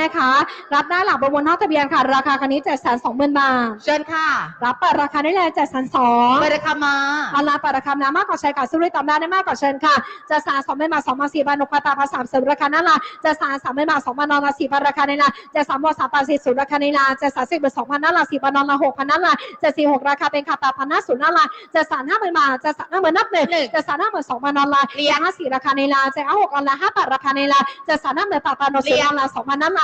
นะคะ รับได้หลังประมวลนอกทะเบียนค่ะ ราคาคันนี้เจ็ดแสนสองหมื่นบาท เชิญค่ะ รับเปิดราคาได้เลยเจ็ดแสนสองเปิดราคามาออนไลน์เปิดราคาน้ำมากกว่าใช้กับซื้อได้ตามได้ได้มากกว่าเชิญค่ะจะสารสองไม่มาสองมาสี่พันหกพันตาภาษาเสริมราคาหน้าลาจะสารสามไม่มาสองพันนอนละสี่พันราคาในลาจะสามบอสามพันสี่ศูนย์ราคาในลาจะสารสิบเป็นสองพันหน้าลาสี่พันนอนละหกพันหน้าลาจะสี่หกราคาเป็นขาตาพันหน้าศูนย์หน้าลาจะสารห้าหมื่นมาจะสารห้าหมื่นนับหนึ่งหนึ่งจะสารห้าหมื่นสองพันนอนลาเรียนจะห้าสี่ราคาในลาจะเอาหกออนไลน์ห้าแปดราคาในลาจะสารห้าหมื่นแปดพันนอนสี่ออนไลน์สองพันนั่นลา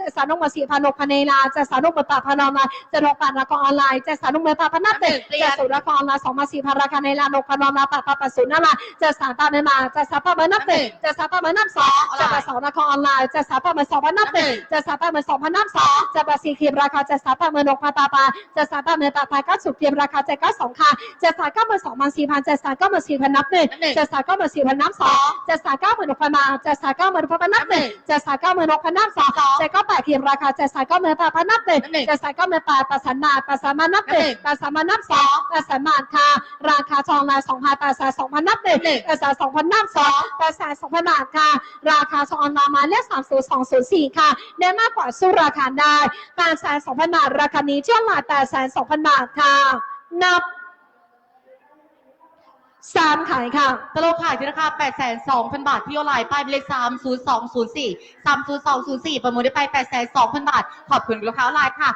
จะสารนกมาสี่พันหกพันในลาจะสารนกมาแปดพันนอนลาจะหกแปดราคาออนไลน์จะสารนกมาแปดพันนับหนึ่งเรียนจะศูนย์ราคาออนไลน์สองมาสี่พันราคาในลานกพันนอนลาแปดพันแปดศูนย์นั่นลาจะสารตามไม่มาจะสารตามเหมือนนับหนึ่งจะสารตามเหมือนนับสองจะแปดสองราคาออนไลน์จะสารตามเหมือนสองพันนับหนึ่งจะสารตามเหมือนสองพันนับสองจะแปดสี่ครีมราคาจะสารตามเหมือนหกพันตาปาจะสารตามเหมือนตาปาเก้าสิบครีมราคาจะเก้าสองค่ะจะสารเก้าหมื่นสองพันสี่พันจะสารเก้าหมื่นสี่พันนับหนึ่งหนึ่งจะสารเก้าหมื่นสี่พันนับสองจะสารเก้าหมื่นหกพันมาจะสารเก้าหมื่นหกพันนับหนึ่งจะสารเก้าหมื่นหกพันนับสองจะเก้าแปดครีมราคาจะสารเก้าหมื่นแปดพันนับหนึ่งหนึ่งจะสารเก้าหมื่นแปดแปดสันมาแปดสันมานับหนึ่งแปดสันมานับสองแปดสันมาค่ะ ราคาทองลายสองพันแปดแสนสองพันนับหนึ่งหนึ่งแปดแสนสองพันนับสองแปดแสนสองพันบาทค่ะ ราคาทองออนไลน์หมายเลขสามศูนย์สองศูนย์สี่ค่ะได้มากกว่าสู้ราคาได้แปดแสนสองพันบาทราคานี้เที่ยวหลายแปดแสนสองพันบาทค่ะ นับ สามขายค่ะตะโลขายที่ราคา8 2 0 0 0 บาท พี่โอไลน์ป้ายเป็นเลข30204 30204 ประมูลได้ไป 8 2 0 0 0 บาท ขอบคุณลูกค้าออนไลน์ค่ะ